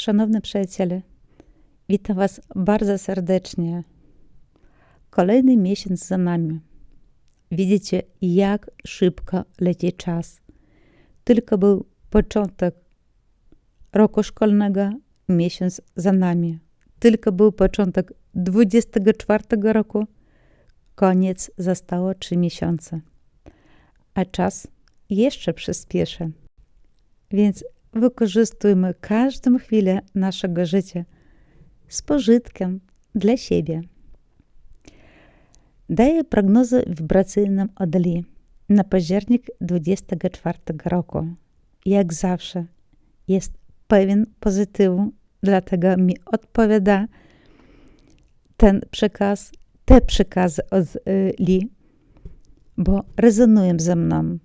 Szanowni przyjaciele, witam Was bardzo serdecznie. Kolejny miesiąc za nami. Widzicie, jak szybko leci czas. Tylko był początek roku szkolnego, miesiąc za nami. Tylko był początek 24 roku, koniec zostało 3 miesiące. A czas jeszcze przyspieszy. Więc wykorzystujmy każdą chwilę naszego życia z pożytkiem dla siebie. Daję prognozę wibracyjną od Li na październik 2024 roku. Jak zawsze jest pewien pozytywu, dlatego mi odpowiada ten przekaz, te przekazy od y, Li, bo rezonują ze mną.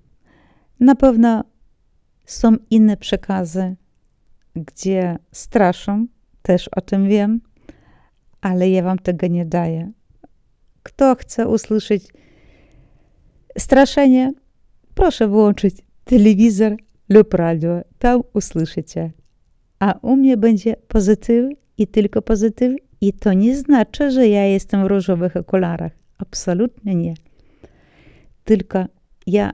Na pewno są inne przekazy, gdzie straszą, też o tym wiem, ale ja wam tego nie daję. Kto chce usłyszeć straszenie, proszę włączyć telewizor lub radio, tam usłyszycie. A u mnie będzie pozytyw i tylko pozytyw, i to nie znaczy, że ja jestem w różowych okularach. Absolutnie nie. Tylko ja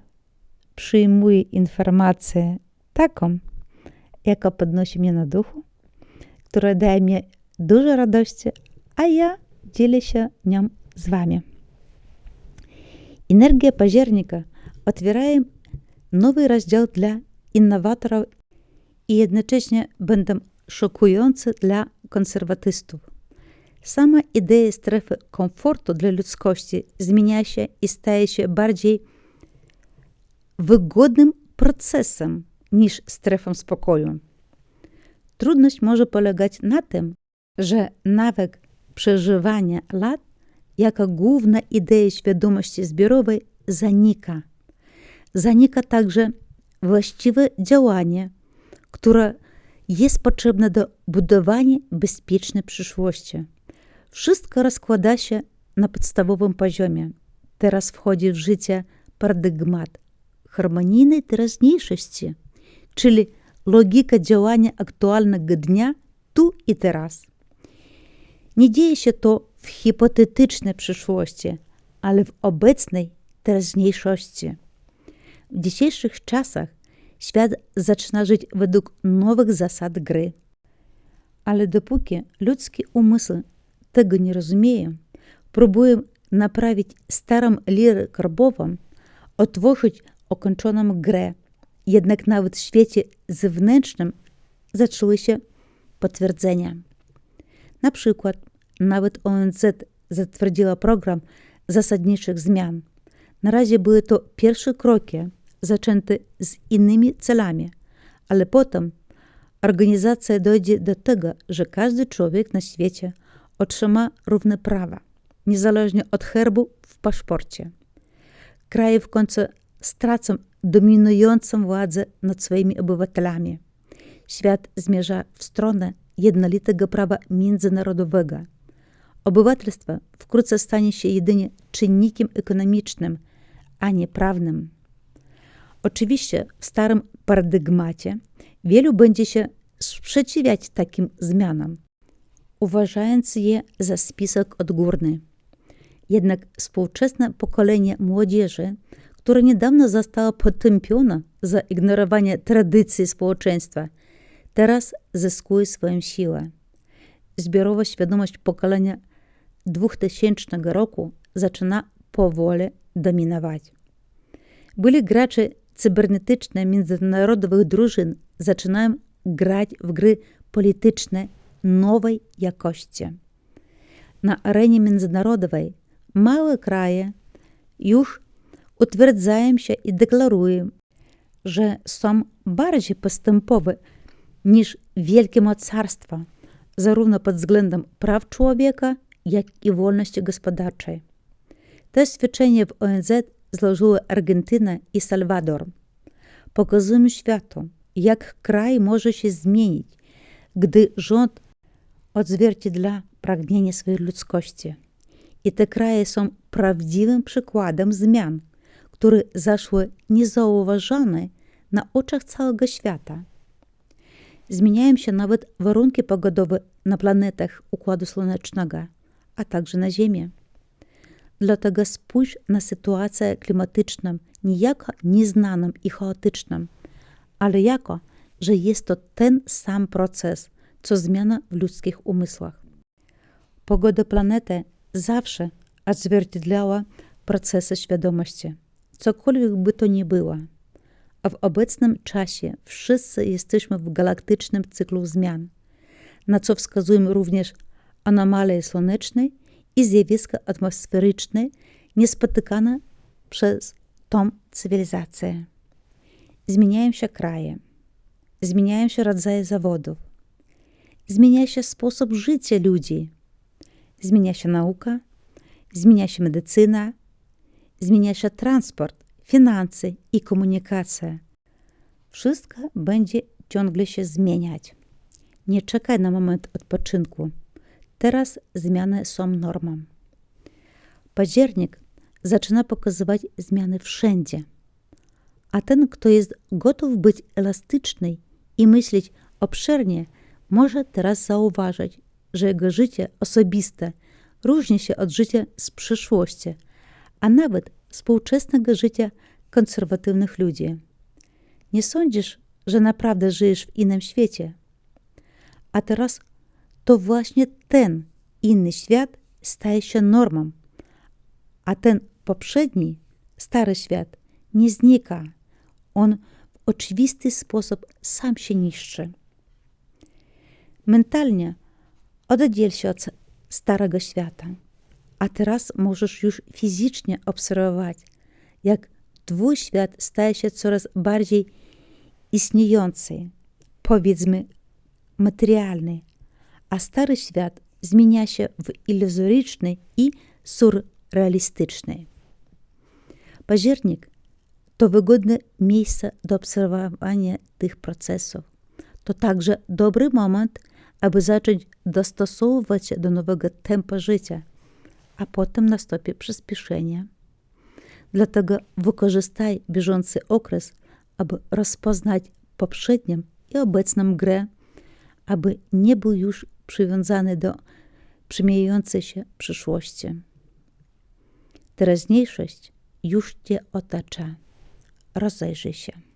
przyjmuję informację taką, jaka podnosi mnie na duchu, która daje mi dużo radości, a ja dzielę się nią z Wami. Energia października otwiera nowy rozdział dla innowatorów i jednocześnie będą szokujące dla konserwatystów. Sama idea strefy komfortu dla ludzkości zmienia się i staje się bardziej wygodnym procesem niż strefą spokoju. Trudność może polegać na tym, że nawyk przeżywania lat jako główna idea świadomości zbiorowej zanika. Zanika także właściwe działanie, które jest potrzebne do budowania bezpiecznej przyszłości. Wszystko rozkłada się na podstawowym poziomie. Teraz wchodzi w życie paradygmat harmonijnej teraźniejszości, czyli logika działania aktualnego dnia tu i teraz. Nie dzieje się to w hipotetycznej przyszłości, ale w obecnej teraźniejszości. W dzisiejszych czasach świat zaczyna żyć według nowych zasad gry. Ale dopóki ludzki umysł tego nie rozumieją, próbują naprawić starą lirę karbową, otworzyć ukończoną grę. Jednak nawet w świecie zewnętrznym zaczęły się potwierdzenia. Na przykład nawet ONZ zatwierdziła program zasadniczych zmian. Na razie były to pierwsze kroki zaczęte z innymi celami, ale potem organizacja dojdzie do tego, że każdy człowiek na świecie otrzyma równe prawa, niezależnie od herbu w paszporcie. Kraje w końcu stracą dominującą władzę nad swoimi obywatelami. Świat zmierza w stronę jednolitego prawa międzynarodowego. Obywatelstwo wkrótce stanie się jedynie czynnikiem ekonomicznym, a nie prawnym. Oczywiście w starym paradygmacie wielu będzie się sprzeciwiać takim zmianom, uważając je za spisek odgórny. Jednak współczesne pokolenie młodzieży, które niedawno zostało potępione za ignorowanie tradycji społeczeństwa, teraz zyskuje swoją siłę. Zbiorowa świadomość pokolenia 2000 roku zaczyna powoli dominować. Byli gracze cybernetyczne międzynarodowych drużyn zaczynają grać w gry polityczne nowej jakości. Na arenie międzynarodowej małe kraje już utwierdzają się i deklarują, że są bardziej postępowe niż wielkie mocarstwa, zarówno pod względem praw człowieka, jak i wolności gospodarczej. To świadczenie w ONZ złożyły Argentyna i Salwador. Pokazują światu, jak kraj może się zmienić, gdy rząd odzwierciedla pragnienie swojej ludzkości. I te kraje są prawdziwym przykładem zmian, które zaszły niezauważone na oczach całego świata. Zmieniają się nawet warunki pogodowe na planetach Układu Słonecznego, a także na Ziemi. Dlatego spójrz na sytuację klimatyczną nie jako nieznaną i chaotyczną, ale jako, że jest to ten sam proces, co zmiana w ludzkich umysłach. Pogoda planety zawsze odzwierciedlała procesy świadomości, cokolwiek by to nie było. A w obecnym czasie wszyscy jesteśmy w galaktycznym cyklu zmian, na co wskazują również anomalie słoneczne i zjawiska atmosferyczne niespotykane przez tą cywilizację. Zmieniają się kraje, zmieniają się rodzaje zawodów, zmienia się sposób życia ludzi, zmienia się nauka, zmienia się medycyna, zmienia się transport, finanse i komunikacja. Wszystko będzie ciągle się zmieniać. Nie czekaj na moment odpoczynku. Teraz zmiany są normą. Październik zaczyna pokazywać zmiany wszędzie. A ten, kto jest gotów być elastyczny i myśleć obszernie, może teraz zauważyć, że jego życie osobiste różni się od życia z przyszłości, a nawet współczesnego życia konserwatywnych ludzi. Nie sądzisz, że naprawdę żyjesz w innym świecie? A teraz to właśnie ten inny świat staje się normą, a ten poprzedni, stary świat, nie znika. On w oczywisty sposób sam się niszczy. Mentalnie oddziel się od starego świata, a teraz możesz już fizycznie obserwować, jak twój świat staje się coraz bardziej istniejący, powiedzmy materialny, a stary świat zmienia się w iluzoryczny i surrealistyczny. Październik to wygodne miejsce do obserwowania tych procesów. To także dobry moment, aby zacząć dostosowywać się do nowego tempa życia, a potem nastąpi przyspieszenie. Dlatego wykorzystaj bieżący okres, aby rozpoznać poprzednią i obecną grę, aby nie był już przywiązany do przemijającej się przyszłości. Teraźniejszość już Cię otacza. Rozejrzyj się.